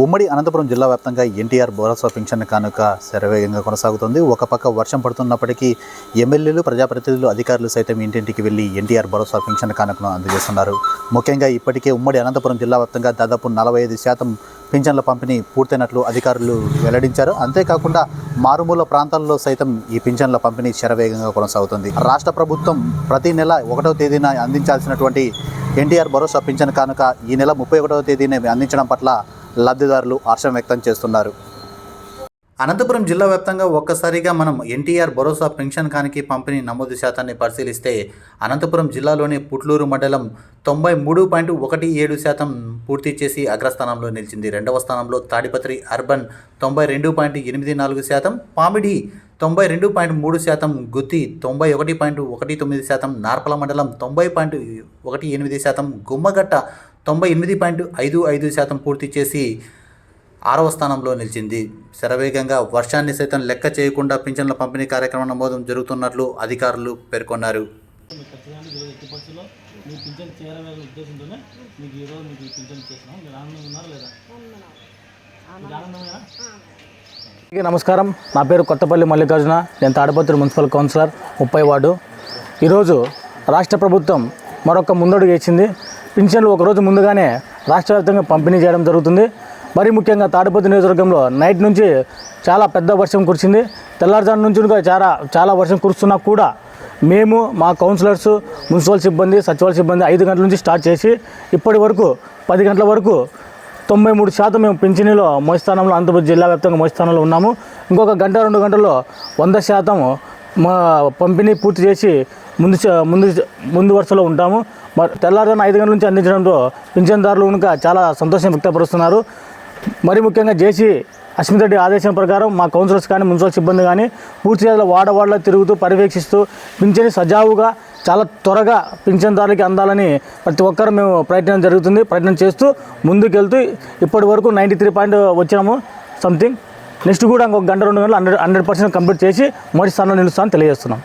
ఉమ్మడి అనంతపురం జిల్లా వ్యాప్తంగా ఎన్టీఆర్ భరోసా పింఛన్ కానుక శరవేగంగా కొనసాగుతుంది. ఒక పక్క వర్షం పడుతున్నప్పటికీ ఎమ్మెల్యేలు ప్రజాప్రతినిధులు అధికారులు సైతం ఇంటింటికి వెళ్ళి ఎన్టీఆర్ భరోసా పింఛన్ కానుకను అందజేస్తున్నారు. ముఖ్యంగా ఇప్పటికే ఉమ్మడి అనంతపురం జిల్లా వ్యాప్తంగా దాదాపు నలభై ఐదు శాతం పింఛన్ల పంపిణీ పూర్తయినట్లు అధికారులు వెల్లడించారు. అంతేకాకుండా మారుమూల ప్రాంతాల్లో సైతం ఈ పింఛన్ల పంపిణీ శరవేగంగా కొనసాగుతుంది. రాష్ట్ర ప్రభుత్వం ప్రతి నెల ఒకటవ తేదీన అందించాల్సినటువంటి ఎన్టీఆర్ భరోసా పింఛన్ కానుక ఈ నెల ముప్పై ఒకటవ తేదీనే అందించడం పట్ల లబ్ధిదారులు హర్షం వ్యక్తం చేస్తున్నారు. అనంతపురం జిల్లా వ్యాప్తంగా ఒక్కసారిగా మనం ఎన్టీఆర్ భరోసా పెన్షన్ కానికి పంపిణీ నమోదు శాతాన్ని పరిశీలిస్తే అనంతపురం జిల్లాలోని పుట్లూరు మండలం తొంభై మూడు పాయింట్ ఒకటి ఏడు శాతం పూర్తి చేసి అగ్రస్థానంలో నిలిచింది. రెండవ స్థానంలో తాడిపత్రి అర్బన్ తొంభై రెండు పాయింట్ ఎనిమిది నాలుగు శాతం పామిడి తొంభై రెండు పాయింట్ మూడు శాతం గుత్తి తొంభై ఒకటి పాయింట్ ఒకటి తొమ్మిది శాతం నార్పల మండలం తొంభై పాయింట్ ఒకటి ఎనిమిది శాతం గుమ్మగట్ట తొంభై ఎనిమిది పాయింట్ ఐదు ఐదు శాతం పూర్తి చేసి ఆరవ స్థానంలో నిలిచింది. శరవేగంగా వర్షాన్ని సైతం లెక్క చేయకుండా పింఛన్ల పంపిణీ కార్యక్రమం నమోదం జరుగుతున్నట్లు అధికారులు పేర్కొన్నారు. మీ పింఛన్ చేరవేయాలనే ఉద్దేశంతోనే మీకు ఈరోజు మీకు పింఛన్ చేసినాం మీరు ఆనందంగా ఉన్నారా లేదా ఆనందంగా నమస్కారం. నా పేరు కొత్తపల్లి మల్లికార్జున. నేను తాడపత్రి మున్సిపల్ కౌన్సిలర్ ముప్పై వార్డు. ఈరోజు రాష్ట్ర ప్రభుత్వం మరొక ముందడుగు వేసింది. పింఛన్లు ఒకరోజు ముందుగానే రాష్ట్ర వ్యాప్తంగా పంపిణీ చేయడం జరుగుతుంది. మరి ముఖ్యంగా తాడిపత్రి నియోజకవర్గంలో నైట్ నుంచి చాలా పెద్ద వర్షం కురిసింది. తెల్లారుజాము నుంచి కూడా చాలా చాలా వర్షం కురుస్తున్నా కూడా మేము మా కౌన్సిలర్స్ మున్సిపల్ సిబ్బంది సచివాలయ సిబ్బంది ఐదు గంటల నుంచి స్టార్ట్ చేసి ఇప్పటి వరకు పది గంటల వరకు తొంభై మూడు శాతం మేము పింఛనీలో మోస్తానంలో అనంతపురం జిల్లా వ్యాప్తంగా మోస్తానంలో ఉన్నాము. ఇంకొక గంట రెండు గంటల్లో వంద శాతం మా పంపిణీ పూర్తి చేసి ముందు ముందు ముందు వరుసలో ఉంటాము. మరి తెల్లారుజామున ఐదు గంటల నుంచి అందించడంతో పింఛన్దారులు కనుక చాలా సంతోషం వ్యక్తపరుస్తున్నారు. మరి ముఖ్యంగా జేసీ అస్మిత్ రెడ్డి ఆదేశం ప్రకారం మా కౌన్సిలర్స్ కానీ మున్సిపల్ సిబ్బంది కానీ పూర్తి స్థాయిలో వాడవాడలో తిరుగుతూ పర్యవేక్షిస్తూ పింఛని సజావుగా చాలా త్వరగా పింఛన్దారులకి అందాలని ప్రతి ఒక్కరు మేము ప్రయత్నం జరుగుతుంది ప్రయత్నం చేస్తూ ముందుకెళ్తూ ఇప్పటి వరకు నైంటీ త్రీ పాయింట్ వచ్చినాము సంథింగ్. నెక్స్ట్ కూడా ఇంకొక గంట రెండు గంటలు హండ్రెడ్ హండ్రెడ్ పర్సెంట్ కంప్లీట్ చేసి మొదటి స్థానంలో నిలుస్తామని తెలియజేస్తున్నాం.